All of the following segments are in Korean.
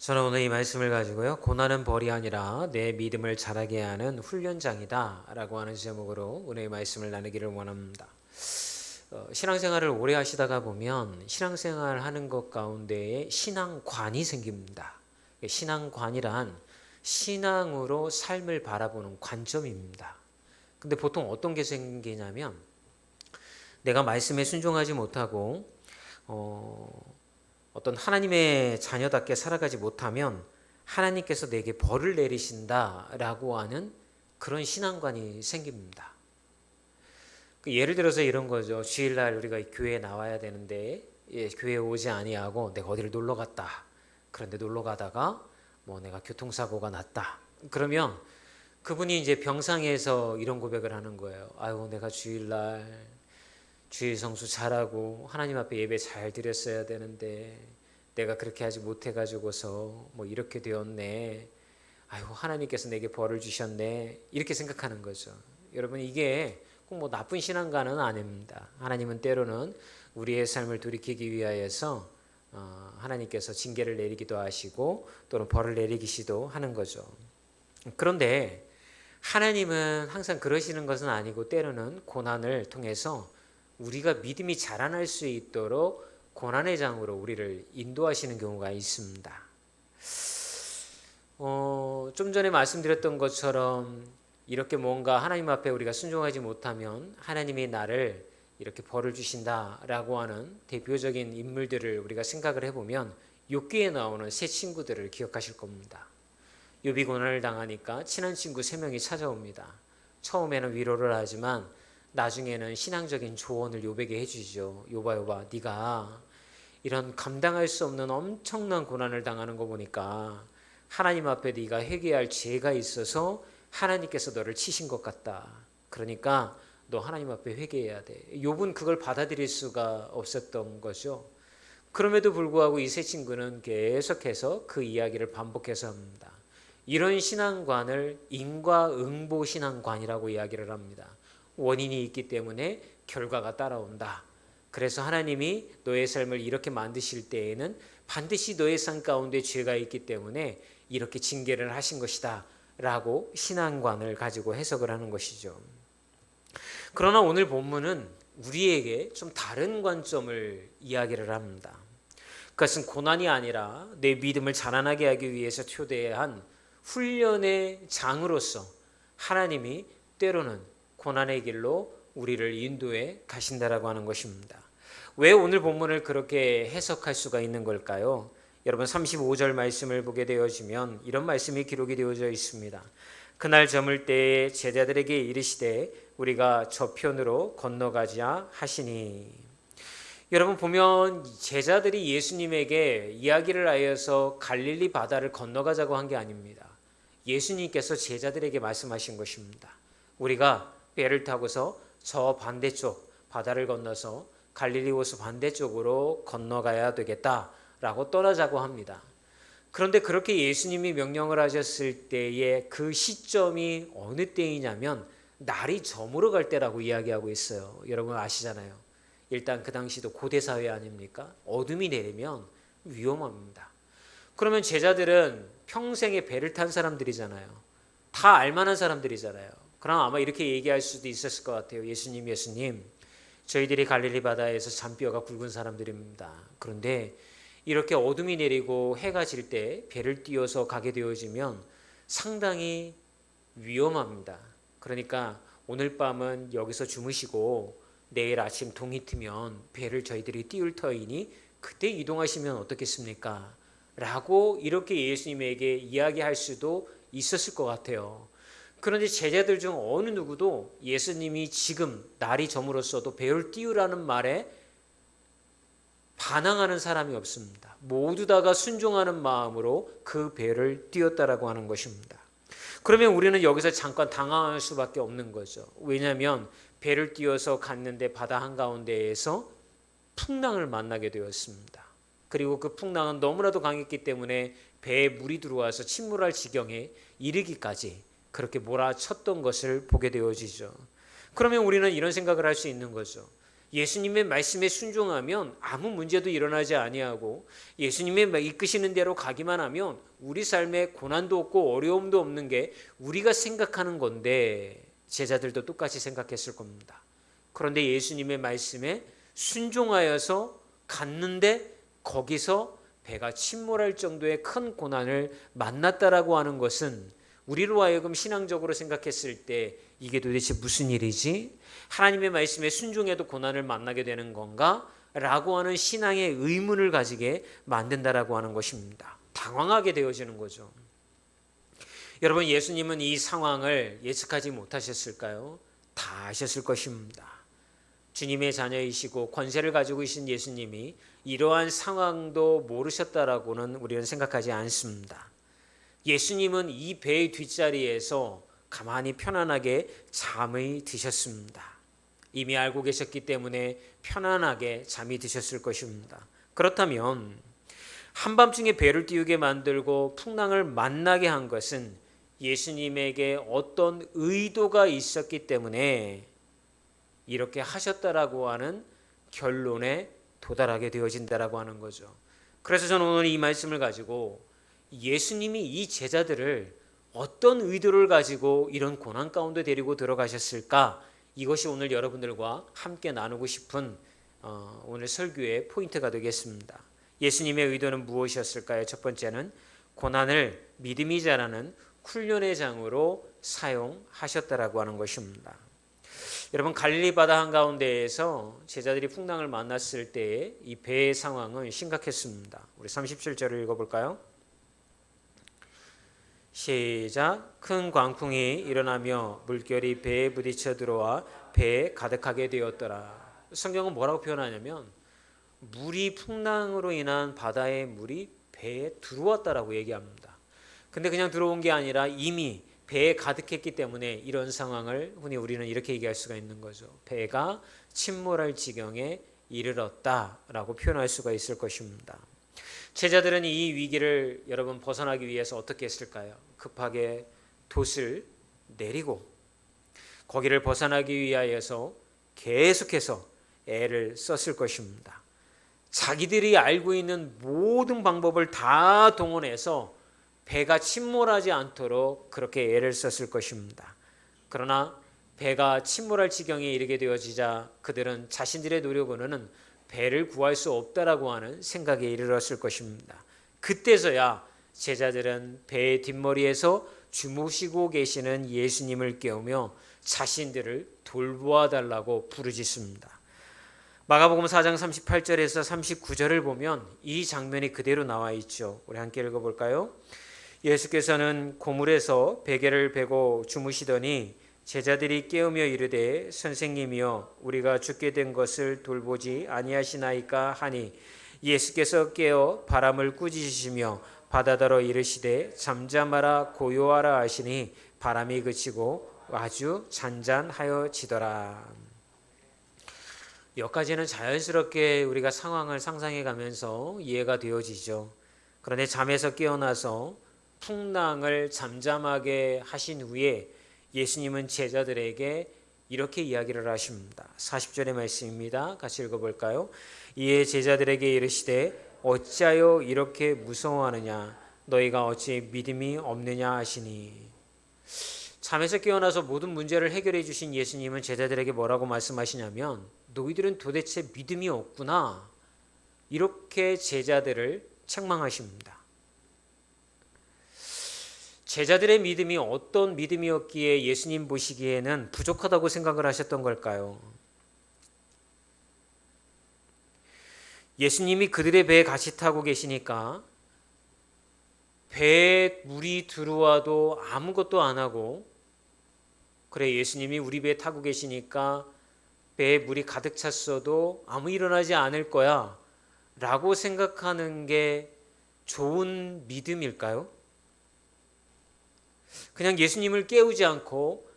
저는 오늘 이 말씀을 가지고요. 고난은 벌이 아니라 내 믿음을 자라게 하는 훈련장이다 라고 하는 제목으로 오늘 의 말씀을 나누기를 원합니다. 어, 신앙생활을 오래 하시다가 보면 신앙생활 하는 것 가운데에 신앙관이 생깁니다. 신앙관이란 신앙으로 삶을 바라보는 관점입니다. 근데 보통 어떤 게 생기냐면 내가 말씀에 순종하지 못하고 어, 어떤 하나님의 자녀답게 살아가지 못하면 하나님께서 내게 벌을 내리신다라고 하는 그런 신앙관이 생깁니다. 그 예를 들어서 이런 거죠. 주일날 우리가 교회에 나와야 되는데 예, 교회에 오지 아니하고 내가 어디를 놀러 갔다. 그런데 놀러 가다가 뭐 내가 교통사고가 났다. 그러면 그분이 이제 병상에서 이런 고백을 하는 거예요. 아유, 내가 주일날 주일 성수 잘하고 하나님 앞에 예배 잘 드렸어야 되는데 내가 그렇게 하지 못해 가지고서 뭐 이렇게 되었네. 아유, 하나님께서 내게 벌을 주셨네. 이렇게 생각하는 거죠. 여러분 이게 꼭 뭐 나쁜 신앙가는 아닙니다. 하나님은 때로는 우리의 삶을 돌이키기 위하여서 어, 하나님께서 징계를 내리기도 하시고 또는 벌을 내리기시도 하는 거죠. 그런데 하나님은 항상 그러시는 것은 아니고 때로는 고난을 통해서 우리가 믿음이 자라날 수 있도록 고난의 장으로 우리를 인도하시는 경우가 있습니다. 어, 좀 전에 말씀드렸던 것처럼 이렇게 뭔가 하나님 앞에 우리가 순종하지 못하면 하나님이 나를 이렇게 벌을 주신다라고 하는 대표적인 인물들을 우리가 생각을 해보면 욥기에 나오는 세 친구들을 기억하실 겁니다. 욥이 고난을 당하니까 친한 친구 세 명이 찾아옵니다. 처음에는 위로를 하지만 나중에는 신앙적인 조언을 욥에게 해주죠. 욥아 욥아 네가 이런 감당할 수 없는 엄청난 고난을 당하는 거 보니까 하나님 앞에 네가 회개할 죄가 있어서 하나님께서 너를 치신 것 같다. 그러니까 너 하나님 앞에 회개해야 돼. 욥은 그걸 받아들일 수가 없었던 거죠. 그럼에도 불구하고 이 세 친구는 계속해서 그 이야기를 반복해서 합니다. 이런 신앙관을 인과응보 신앙관이라고 이야기를 합니다. 원인이 있기 때문에 결과가 따라온다. 그래서 하나님이 너의 삶을 이렇게 만드실 때에는 반드시 너의 삶 가운데 죄가 있기 때문에 이렇게 징계를 하신 것이다. 라고 신앙관을 가지고 해석을 하는 것이죠. 그러나 오늘 본문은 우리에게 좀 다른 관점을 이야기를 합니다. 그것은 고난이 아니라 내 믿음을 자라나게 하기 위해서 초대한 훈련의 장으로서 하나님이 때로는 고난의 길로 우리를 인도해 가신다라고 하는 것입니다. 왜 오늘 본문을 그렇게 해석할 수가 있는 걸까요? 여러분 35절 말씀을 보게 되어지면 이런 말씀이 기록이 되어져 있습니다. 그날 저물 때에 제자들에게 이르시되 우리가 저편으로 건너가자 하시니 여러분 보면 제자들이 예수님에게 이야기를 하여서 갈릴리 바다를 건너가자고 한 게 아닙니다. 예수님께서 제자들에게 말씀하신 것입니다. 우리가 배를 타고서 저 반대쪽 바다를 건너서 갈릴리 호수 반대쪽으로 건너가야 되겠다라고 떠나자고 합니다. 그런데 그렇게 예수님이 명령을 하셨을 때의 그 시점이 어느 때이냐면 날이 저물어 갈 때라고 이야기하고 있어요. 여러분 아시잖아요. 일단 그 당시도 고대 사회 아닙니까? 어둠이 내리면 위험합니다. 그러면 제자들은 평생에 배를 탄 사람들이잖아요. 다 알만한 사람들이잖아요. 그럼 아마 이렇게 얘기할 수도 있었을 것 같아요. 예수님, 예수님, 저희들이 갈릴리 바다에서 잔뼈가 굵은 사람들입니다. 그런데 이렇게 어둠이 내리고 해가 질 때 배를 띄워서 가게 되어지면 상당히 위험합니다. 그러니까 오늘 밤은 여기서 주무시고 내일 아침 동이 트면 배를 저희들이 띄울 터이니 그때 이동하시면 어떻겠습니까? 라고 이렇게 예수님에게 이야기할 수도 있었을 것 같아요. 그런데 제자들 중 어느 누구도 예수님이 지금 날이 저물었어도 배를 띄우라는 말에 반항하는 사람이 없습니다. 모두 다가 순종하는 마음으로 그 배를 띄웠다라고 하는 것입니다. 그러면 우리는 여기서 잠깐 당황할 수밖에 없는 거죠. 왜냐하면 배를 띄워서 갔는데 바다 한가운데에서 풍랑을 만나게 되었습니다. 그리고 그 풍랑은 너무나도 강했기 때문에 배에 물이 들어와서 침몰할 지경에 이르기까지 그렇게 몰아쳤던 것을 보게 되어지죠. 그러면 우리는 이런 생각을 할 수 있는 거죠. 예수님의 말씀에 순종하면 아무 문제도 일어나지 아니하고 예수님의 이끄시는 대로 가기만 하면 우리 삶에 고난도 없고 어려움도 없는 게 우리가 생각하는 건데 제자들도 똑같이 생각했을 겁니다. 그런데 예수님의 말씀에 순종하여서 갔는데 거기서 배가 침몰할 정도의 큰 고난을 만났다라고 하는 것은 우리로 하여금 신앙적으로 생각했을 때 이게 도대체 무슨 일이지? 하나님의 말씀에 순종해도 고난을 만나게 되는 건가? 라고 하는 신앙의 의문을 가지게 만든다라고 하는 것입니다. 당황하게 되어지는 거죠. 여러분 예수님은 이 상황을 예측하지 못하셨을까요? 다 아셨을 것입니다. 주님의 자녀이시고 권세를 가지고 계신 예수님이 이러한 상황도 모르셨다라고는 우리는 생각하지 않습니다. 예수님은 이 배의 뒷자리에서 가만히 편안하게 잠이 드셨습니다. 이미 알고 계셨기 때문에 편안하게 잠이 드셨을 것입니다. 그렇다면 한밤중에 배를 띄우게 만들고 풍랑을 만나게 한 것은 예수님에게 어떤 의도가 있었기 때문에 이렇게 하셨다라고 하는 결론에 도달하게 되어진다라고 하는 거죠. 그래서 저는 오늘 이 말씀을 가지고 예수님이 이 제자들을 어떤 의도를 가지고 이런 고난 가운데 데리고 들어가셨을까? 이것이 오늘 여러분들과 함께 나누고 싶은 어, 오늘 설교의 포인트가 되겠습니다. 예수님의 의도는 무엇이었을까요? 첫 번째는 고난을 믿음이 자라는 훈련의 장으로 사용하셨다라고 하는 것입니다. 여러분 갈릴리 바다 한가운데에서 제자들이 풍랑을 만났을 때의 이 배의 상황은 심각했습니다. 우리 37절을 읽어 볼까요? 시작 큰 광풍이 일어나며 물결이 배에 부딪혀 들어와 배에 가득하게 되었더라. 성경은 뭐라고 표현하냐면 물이 풍랑으로 인한 바다의 물이 배에 들어왔다라고 얘기합니다. 근데 그냥 들어온 게 아니라 이미 배에 가득했기 때문에 이런 상황을 흔히 우리는 이렇게 얘기할 수가 있는 거죠. 배가 침몰할 지경에 이르렀다라고 표현할 수가 있을 것입니다. 제자들은 이 위기를 여러분 벗어나기 위해서 어떻게 했을까요? 급하게 돛을 내리고 거기를 벗어나기 위하여서 계속해서 애를 썼을 것입니다. 자기들이 알고 있는 모든 방법을 다 동원해서 배가 침몰하지 않도록 그렇게 애를 썼을 것입니다. 그러나 배가 침몰할 지경에 이르게 되어지자 그들은 자신들의 노력으로는 배를 구할 수 없다라고 하는 생각에 이르렀을 것입니다. 그때서야 제자들은 배의 뒷머리에서 주무시고 계시는 예수님을 깨우며 자신들을 돌보아 달라고 부르짖습니다. 마가복음 4장 38절에서 39절을 보면 이 장면이 그대로 나와 있죠. 우리 함께 읽어 볼까요? 예수께서는 고물에서 베개를 베고 주무시더니 제자들이 깨우며 이르되 선생님이여 우리가 죽게 된 것을 돌보지 아니하시나이까 하니 예수께서 깨어 바람을 꾸짖으시며 바다더러 이르시되 잠잠하라 고요하라 하시니 바람이 그치고 아주 잔잔하여지더라. 여기까지는 자연스럽게 우리가 상황을 상상해 가면서 이해가 되어지죠. 그런데 잠에서 깨어나서 풍랑을 잠잠하게 하신 후에 예수님은 제자들에게 이렇게 이야기를 하십니다. 40절의 말씀입니다. 같이 읽어볼까요? 이에 제자들에게 이르시되 어찌하여 이렇게 무서워하느냐 너희가 어찌 믿음이 없느냐 하시니 잠에서 깨어나서 모든 문제를 해결해 주신 예수님은 제자들에게 뭐라고 말씀하시냐면 너희들은 도대체 믿음이 없구나 이렇게 제자들을 책망하십니다. 제자들의 믿음이 어떤 믿음이었기에 예수님 보시기에는 부족하다고 생각을 하셨던 걸까요? 예수님이 그들의 배에 같이 타고 계시니까 배에 물이 들어와도 아무것도 안 하고 그래 예수님이 우리 배에 타고 계시니까 배에 물이 가득 찼어도 아무 일어나지 않을 거야 라고 생각하는 게 좋은 믿음일까요? 그냥 예수님을 깨우지 않고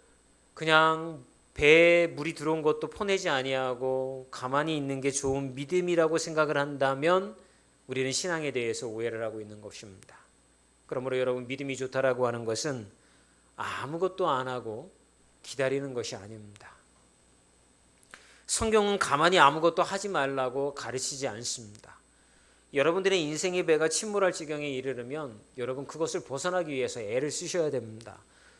그냥 배에 물이 들어온 것도 포내지 아니하고 가만히 있는 게 좋은 믿음이라고 생각을 한다면 우리는 신앙에 대해서 오해를 하고 있는 것입니다. 그러므로 여러분 믿음이 좋다라고 하는 것은 아무것도 안 하고 기다리는 것이 아닙니다. 성경은 가만히 아무것도 하지 말라고 가르치지 않습니다. 여러분들의 인생의 배가 침몰할 지경에 이르르면 여러분 그것을 벗어나기 위해서 애를 쓰셔야 됩니다.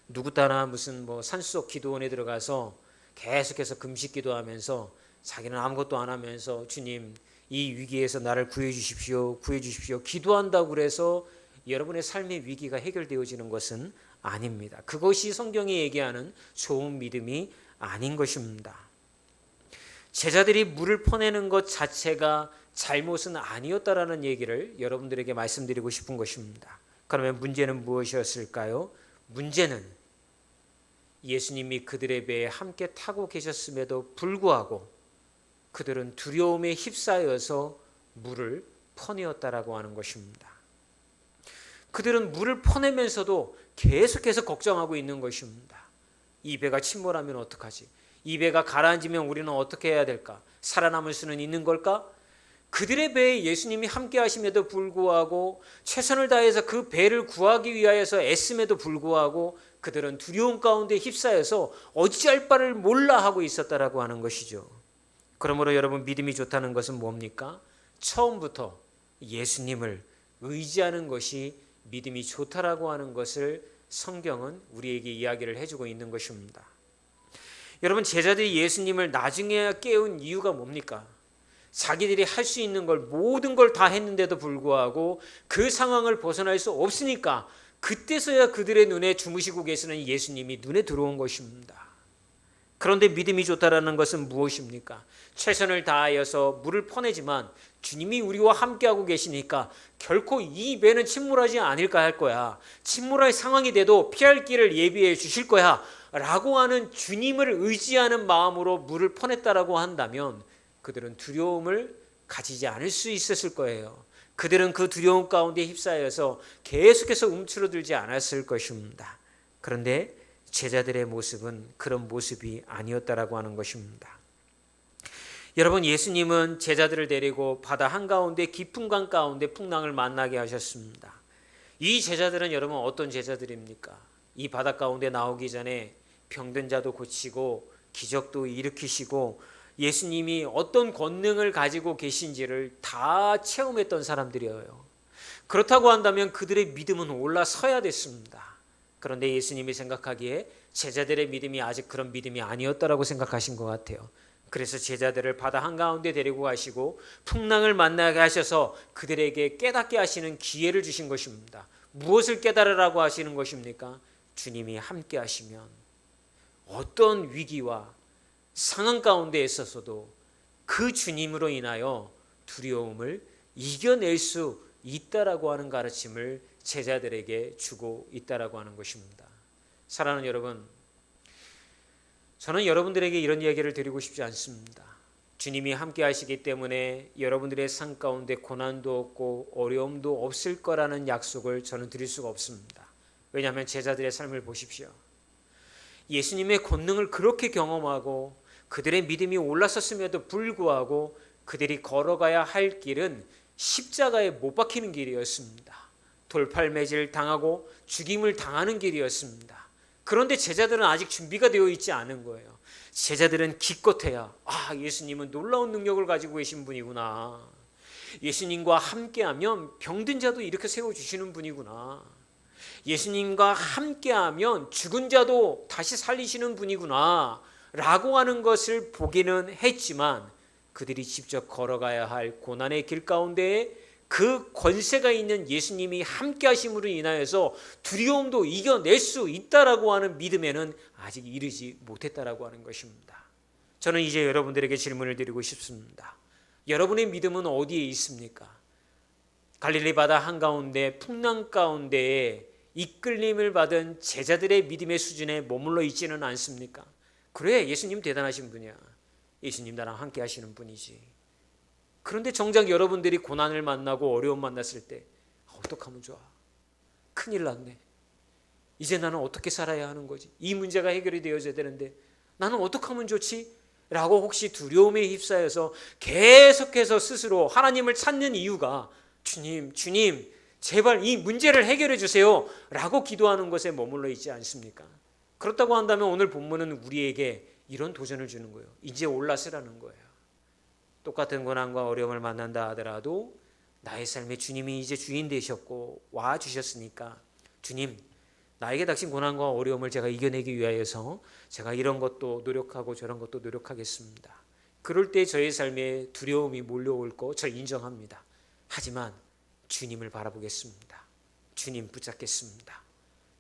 누구 따나 무슨 뭐 산속 기도원에 들어가서 계속해서 금식 기도하면서 자기는 아무것도 안 하면서 주님 이 위기에서 나를 구해 주십시오. 구해 주십시오. 기도한다고 그래서 여러분의 삶의 위기가 해결되어지는 것은 아닙니다. 그것이 성경이 얘기하는 좋은 믿음이 아닌 것입니다. 제자들이 물을 퍼내는 것 자체가 잘못은 아니었다라는 얘기를 여러분들에게 말씀드리고 싶은 것입니다. 그러면 문제는 무엇이었을까요? 문제는 예수님이 그들의 배에 함께 타고 계셨음에도 불구하고 그들은 두려움에 휩싸여서 물을 퍼내었다라고 하는 것입니다. 그들은 물을 퍼내면서도 계속해서 걱정하고 있는 것입니다. 이 배가 침몰하면 어떡하지? 이 배가 가라앉으면 우리는 어떻게 해야 될까? 살아남을 수는 있는 걸까? 그들의 배에 예수님이 함께 하심에도 불구하고 최선을 다해서 그 배를 구하기 위하여서 애씀에도 불구하고 그들은 두려움 가운데 휩싸여서 어찌할 바를 몰라 하고 있었다라고 하는 것이죠. 그러므로 여러분 믿음이 좋다는 것은 뭡니까? 처음부터 예수님을 의지하는 것이 믿음이 좋다라고 하는 것을 성경은 우리에게 이야기를 해주고 있는 것입니다. 여러분 제자들이 예수님을 나중에야 깨운 이유가 뭡니까? 자기들이 할 수 있는 걸 모든 걸 다 했는데도 불구하고 그 상황을 벗어날 수 없으니까 그때서야 그들의 눈에 주무시고 계시는 예수님이 눈에 들어온 것입니다. 그런데 믿음이 좋다라는 것은 무엇입니까? 최선을 다하여서 물을 퍼내지만 주님이 우리와 함께하고 계시니까 결코 이 배는 침몰하지 않을까 할 거야. 침몰할 상황이 돼도 피할 길을 예비해 주실 거야. 라고 하는 주님을 의지하는 마음으로 물을 퍼냈다라고 한다면 그들은 두려움을 가지지 않을 수 있었을 거예요. 그들은 그 두려움 가운데 휩싸여서 계속해서 움츠러들지 않았을 것입니다. 그런데 제자들의 모습은 그런 모습이 아니었다라고 하는 것입니다. 여러분 예수님은 제자들을 데리고 바다 한가운데 깊은 강 가운데 풍랑을 만나게 하셨습니다. 이 제자들은 여러분 어떤 제자들입니까? 이 바다 가운데 나오기 전에 병든 자도 고치고 기적도 일으키시고 예수님이 어떤 권능을 가지고 계신지를 다 체험했던 사람들이에요. 그렇다고 한다면 그들의 믿음은 올라서야 됐습니다. 그런데 예수님이 생각하기에 제자들의 믿음이 아직 그런 믿음이 아니었다라고 생각하신 것 같아요. 그래서 제자들을 바다 한가운데 데리고 가시고 풍랑을 만나게 하셔서 그들에게 깨닫게 하시는 기회를 주신 것입니다. 무엇을 깨달으라고 하시는 것입니까? 주님이 함께 하시면 어떤 위기와 상황 가운데 있어서도 그 주님으로 인하여 두려움을 이겨낼 수 있다라고 하는 가르침을 제자들에게 주고 있다라고 하는 것입니다. 사랑하는 여러분, 저는 여러분들에게 이런 이야기를 드리고 싶지 않습니다. 주님이 함께 하시기 때문에 여러분들의 삶 가운데 고난도 없고 어려움도 없을 거라는 약속을 저는 드릴 수가 없습니다. 왜냐하면 제자들의 삶을 보십시오. 예수님의 권능을 그렇게 경험하고 그들의 믿음이 올라섰음에도 불구하고 그들이 걸어가야 할 길은 십자가에 못 박히는 길이었습니다. 돌팔매질 당하고 죽임을 당하는 길이었습니다. 그런데 제자들은 아직 준비가 되어 있지 않은 거예요. 제자들은 기껏해야 아 예수님은 놀라운 능력을 가지고 계신 분이구나. 예수님과 함께하면 병든 자도 이렇게 세워 주시는 분이구나. 예수님과 함께하면 죽은 자도 다시 살리시는 분이구나. 라고 하는 것을 보기는 했지만 그들이 직접 걸어가야 할 고난의 길 가운데 그 권세가 있는 예수님이 함께 하심으로 인하여서 두려움도 이겨낼 수 있다라고 하는 믿음에는 아직 이르지 못했다라고 하는 것입니다. 저는 이제 여러분들에게 질문을 드리고 싶습니다. 여러분의 믿음은 어디에 있습니까? 갈릴리 바다 한가운데 풍랑 가운데에 이끌림을 받은 제자들의 믿음의 수준에 머물러 있지는 않습니까? 그래 예수님 대단하신 분이야. 예수님 나랑 함께 하시는 분이지. 그런데 정작 여러분들이 고난을 만나고 어려움 만났을 때 아, 어떡하면 좋아. 큰일 났네. 이제 나는 어떻게 살아야 하는 거지? 이 문제가 해결이 되어져야 되는데 나는 어떻게 하면 좋지? 라고 혹시 두려움에 휩싸여서 계속해서 스스로 하나님을 찾는 이유가 주님, 주님, 제발 이 문제를 해결해 주세요. 라고 기도하는 것에 머물러 있지 않습니까? 그렇다고 한다면 오늘 본문은 우리에게 이런 도전을 주는 거예요. 이제 올라서라는 거예요. 똑같은 고난과 어려움을 만난다 하더라도 나의 삶에 주님이 이제 주인 되셨고 와 주셨으니까 주님 나에게 닥친 고난과 어려움을 제가 이겨내기 위하여서 제가 이런 것도 노력하고 저런 것도 노력하겠습니다. 그럴 때 저의 삶에 두려움이 몰려올 거 저 인정합니다. 하지만 주님을 바라보겠습니다. 주님 붙잡겠습니다.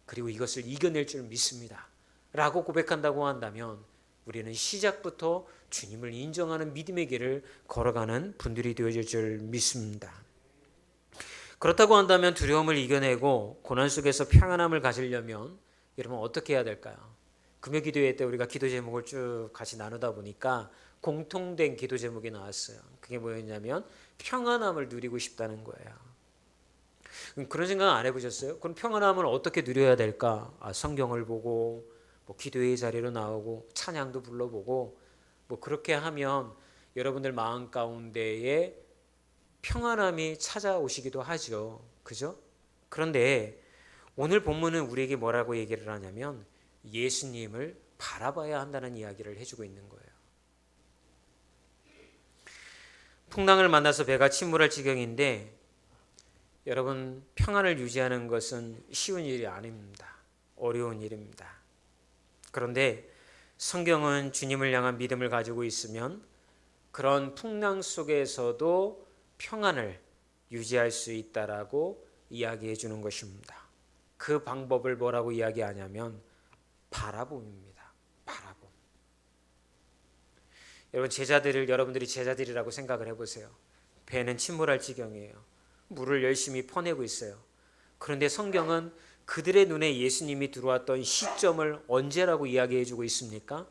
그리고 이것을 이겨낼 줄 믿습니다. 라고 고백한다고 한다면 우리는 시작부터 주님을 인정하는 믿음의 길을 걸어가는 분들이 되어질 줄 믿습니다. 그렇다고 한다면 두려움을 이겨내고 고난 속에서 평안함을 가지려면 여러분 어떻게 해야 될까요? 금요 기도회 때 우리가 기도 제목을 쭉 같이 나누다 보니까 공통된 기도 제목이 나왔어요. 그게 뭐였냐면 평안함을 누리고 싶다는 거예요. 음, 그런 생각 안 해보셨어요? 그럼 평안함을 어떻게 누려야 될까? 아, 성경을 보고 뭐 기도의 자리로 나오고 찬양도 불러보고 뭐 그렇게 하면 여러분들 마음 가운데에 평안함이 찾아오시기도 하죠. 그죠? 그런데 오늘 본문은 우리에게 뭐라고 얘기를 하냐면 예수님을 바라봐야 한다는 이야기를 해주고 있는 거예요. 풍랑을 만나서 배가 침몰할 지경인데 여러분 평안을 유지하는 것은 쉬운 일이 아닙니다. 어려운 일입니다. 그런데 성경은 주님을 향한 믿음을 가지고 있으면 그런 풍랑 속에서도 평안을 유지할 수 있다라고 이야기해 주는 것입니다. 그 방법을 뭐라고 이야기하냐면 바라봄입니다. 바라봄. 여러분 제자들을 여러분들이 제자들이라고 생각을 해보세요. 배는 침몰할 지경이에요. 물을 열심히 퍼내고 있어요. 그런데 성경은 그들의 눈에 예수님이 들어왔던 시점을 언제라고 이야기해 주고 있습니까?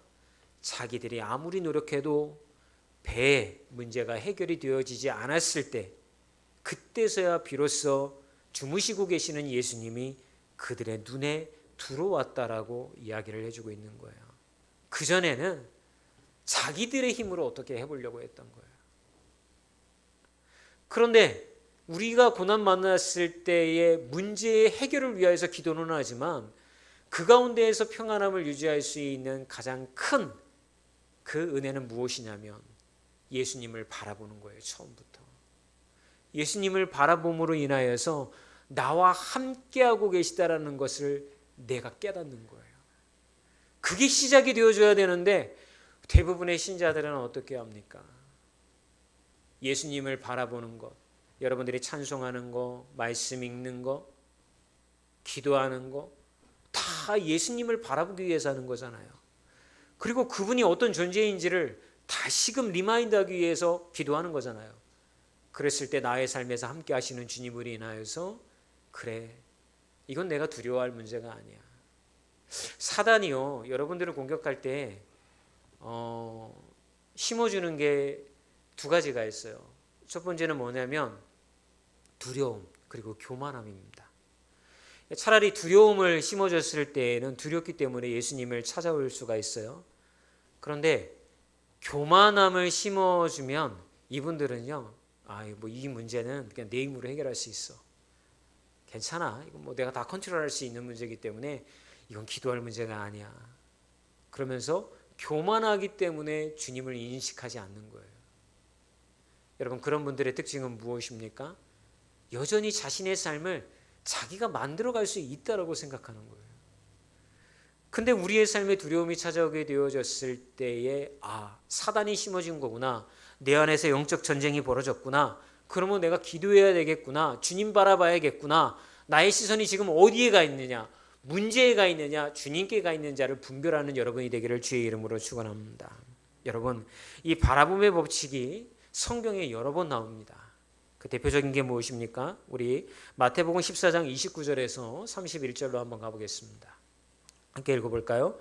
자기들이 아무리 노력해도 배의 문제가 해결이 되어지지 않았을 때 그때서야 비로소 주무시고 계시는 예수님이 그들의 눈에 들어왔다라고 이야기를 해주고 있는 거예요. 그 전에는 자기들의 힘으로 어떻게 해보려고 했던 거예요. 그런데 우리가 고난 만났을 때의 문제의 해결을 위하여서 기도는 하지만 그 가운데에서 평안함을 유지할 수 있는 가장 큰 그 은혜는 무엇이냐면 예수님을 바라보는 거예요. 처음부터. 예수님을 바라봄으로 인하여서 나와 함께하고 계시다라는 것을 내가 깨닫는 거예요. 그게 시작이 되어줘야 되는데 대부분의 신자들은 어떻게 합니까? 예수님을 바라보는 것, 여러분들이 찬송하는 거, 말씀 읽는 거, 기도하는 거, 다 예수님을 바라보기 위해서 하는 거잖아요. 그리고 그분이 어떤 존재인지를 다시금 리마인드하기 위해서 기도하는 거잖아요. 그랬을 때 나의 삶에서 함께 하시는 주님으로 인하여서 그래 이건 내가 두려워할 문제가 아니야. 사단이요 여러분들을 공격할 때 어, 심어주는 게 두 가지가 있어요. 첫 번째는 뭐냐면 두려움 그리고 교만함입니다. 차라리 두려움을 심어줬을 때에는 두렵기 때문에 예수님을 찾아올 수가 있어요. 그런데 교만함을 심어주면 이분들은요, 아, 뭐 이 문제는 그냥 내 힘으로 해결할 수 있어. 괜찮아. 이건 뭐 내가 다 컨트롤할 수 있는 문제이기 때문에 이건 기도할 문제가 아니야. 그러면서 교만하기 때문에 주님을 인식하지 않는 거예요. 여러분 그런 분들의 특징은 무엇입니까? 여전히 자신의 삶을 자기가 만들어갈 수 있다라고 생각하는 거예요. 근데 우리의 삶에 두려움이 찾아오게 되어졌을 때에 아 사단이 심어진 거구나 내 안에서 영적 전쟁이 벌어졌구나 그러면 내가 기도해야 되겠구나 주님 바라봐야겠구나 나의 시선이 지금 어디에 가 있느냐 문제에 가 있느냐 주님께 가 있는 자를 분별하는 여러분이 되기를 주의 이름으로 축원합니다. 여러분 이 바라봄의 법칙이 성경에 여러 번 나옵니다. 그 대표적인 게 무엇입니까? 우리 마태복음 14장 29절에서 31절로 한번 가보겠습니다. 함께 읽어볼까요?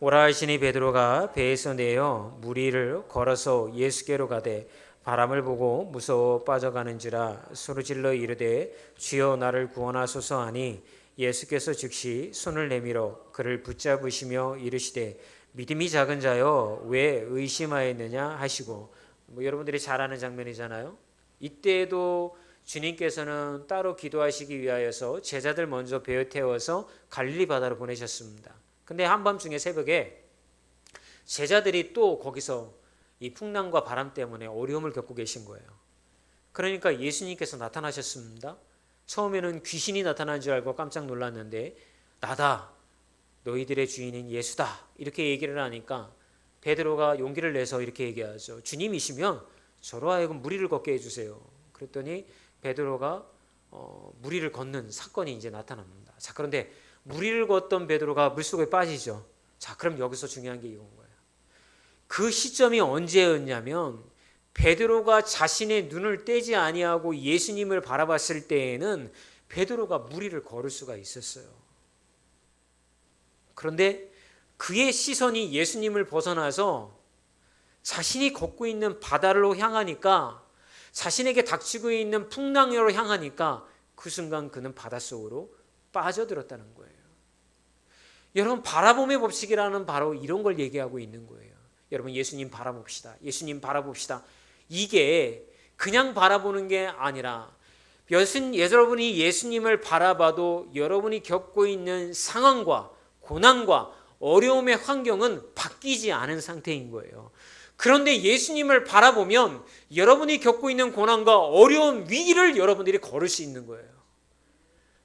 오라 하시니 베드로가 배에서 내어 무리를 걸어서 예수께로 가되 바람을 보고 무서워 빠져가는지라 소리질러 이르되 주여 나를 구원하소서 하니 예수께서 즉시 손을 내밀어 그를 붙잡으시며 이르시되 믿음이 작은 자여 왜 의심하였느냐 하시고 뭐 여러분들이 잘 아는 장면이잖아요. 이때에도 주님께서는 따로 기도하시기 위하여서 제자들 먼저 배에 태워서 갈릴리 바다로 보내셨습니다. 근데 한밤중에 새벽에 제자들이 또 거기서 이 풍랑과 바람 때문에 어려움을 겪고 계신 거예요. 그러니까 예수님께서 나타나셨습니다. 처음에는 귀신이 나타난 줄 알고 깜짝 놀랐는데 나다 너희들의 주인인 예수다 이렇게 얘기를 하니까 베드로가 용기를 내서 이렇게 얘기하죠. 주님이시면 저로 하여금 무리를 걷게 해주세요. 그랬더니 베드로가 어, 무리를 걷는 사건이 이제 나타납니다. 자 그런데 무리를 걷던 베드로가 물속에 빠지죠. 자 그럼 여기서 중요한 게 이건 거예요. 그 시점이 언제였냐면 베드로가 자신의 눈을 떼지 아니하고 예수님을 바라봤을 때에는 베드로가 무리를 걸을 수가 있었어요. 그런데 그의 시선이 예수님을 벗어나서 자신이 걷고 있는 바다로 향하니까 자신에게 닥치고 있는 풍랑으로 향하니까 그 순간 그는 바닷속으로 빠져들었다는 거예요. 여러분 바라봄의 법칙이라는 바로 이런 걸 얘기하고 있는 거예요. 여러분 예수님 바라봅시다. 예수님 바라봅시다. 이게 그냥 바라보는 게 아니라 여신 여러분이 예수님을 바라봐도 여러분이 겪고 있는 상황과 고난과 어려움의 환경은 바뀌지 않은 상태인 거예요. 그런데 예수님을 바라보면 여러분이 겪고 있는 고난과 어려운 위기를 여러분들이 걸을 수 있는 거예요.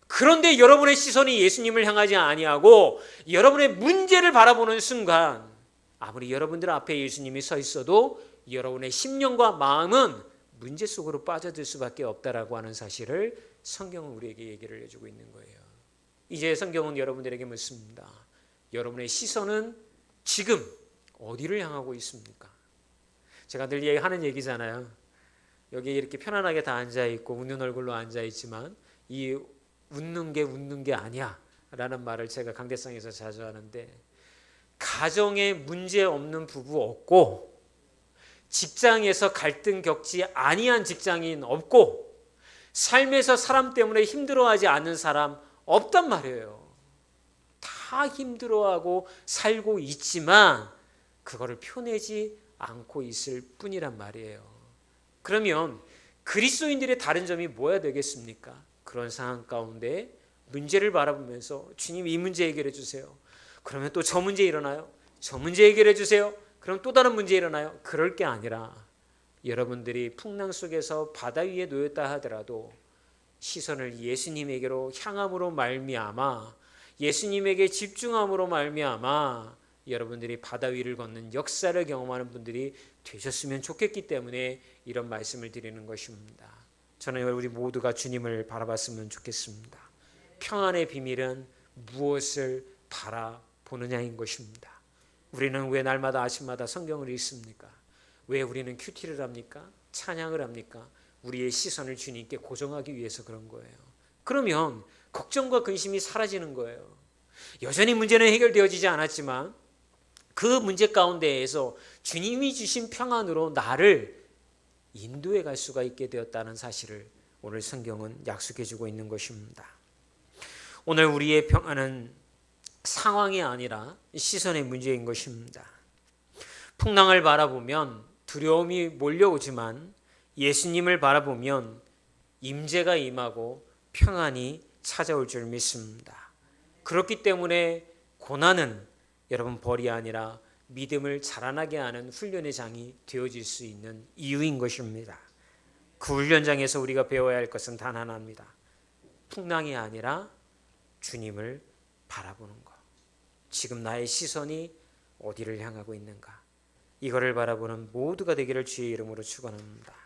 그런데 여러분의 시선이 예수님을 향하지 아니하고 여러분의 문제를 바라보는 순간 아무리 여러분들 앞에 예수님이 서 있어도 여러분의 심령과 마음은 문제 속으로 빠져들 수밖에 없다라고 하는 사실을 성경은 우리에게 얘기를 해주고 있는 거예요. 이제 성경은 여러분들에게 묻습니다. 여러분의 시선은 지금 어디를 향하고 있습니까? 제가 늘 하는 얘기잖아요. 여기 이렇게 편안하게 다 앉아 있고 웃는 얼굴로 앉아 있지만 이 웃는 게 웃는 게 아니야. 라는 말을 제가 강대상에서 자주 하는데 가정에 문제 없는 부부 없고 직장에서 갈등 겪지 아니한 직장인 없고 삶에서 사람 때문에 힘들어하지 않는 사람 없단 말이에요. 다 힘들어하고 살고 있지만 그거를 표내지 않고 있을 뿐이란 말이에요. 그러면 그리스도인들의 다른 점이 뭐야 되겠습니까? 그런 상황 가운데 문제를 바라보면서 주님 이 문제 해결해 주세요. 그러면 또 저 문제 일어나요. 저 문제 해결해 주세요. 그럼 또 다른 문제 일어나요. 그럴 게 아니라 여러분들이 풍랑 속에서 바다 위에 놓였다 하더라도 시선을 예수님에게로 향함으로 말미암아 예수님에게 집중함으로 말미암아 여러분들이 바다 위를 걷는 역사를 경험하는 분들이 되셨으면 좋겠기 때문에 이런 말씀을 드리는 것입니다. 저는 우리 모두가 주님을 바라봤으면 좋겠습니다. 평안의 비밀은 무엇을 바라보느냐인 것입니다. 우리는 왜 날마다 아침마다 성경을 읽습니까? 왜 우리는 큐티를 합니까? 찬양을 합니까? 우리의 시선을 주님께 고정하기 위해서 그런 거예요. 그러면 걱정과 근심이 사라지는 거예요. 여전히 문제는 해결되어지지 않았지만 그 문제 가운데에서 주님이 주신 평안으로 나를 인도해 갈 수가 있게 되었다는 사실을 오늘 성경은 약속해 주고 있는 것입니다. 오늘 우리의 평안은 상황이 아니라 시선의 문제인 것입니다. 풍랑을 바라보면 두려움이 몰려오지만 예수님을 바라보면 임재가 임하고 평안이 찾아올 줄 믿습니다. 그렇기 때문에 고난은 여러분 벌이 아니라 믿음을 자라나게 하는 훈련의 장이 되어질 수 있는 이유인 것입니다. 그 훈련장에서 우리가 배워야 할 것은 단 하나입니다. 풍랑이 아니라 주님을 바라보는 것. 지금 나의 시선이 어디를 향하고 있는가? 이거를 바라보는 모두가 되기를 주의 이름으로 축원합니다.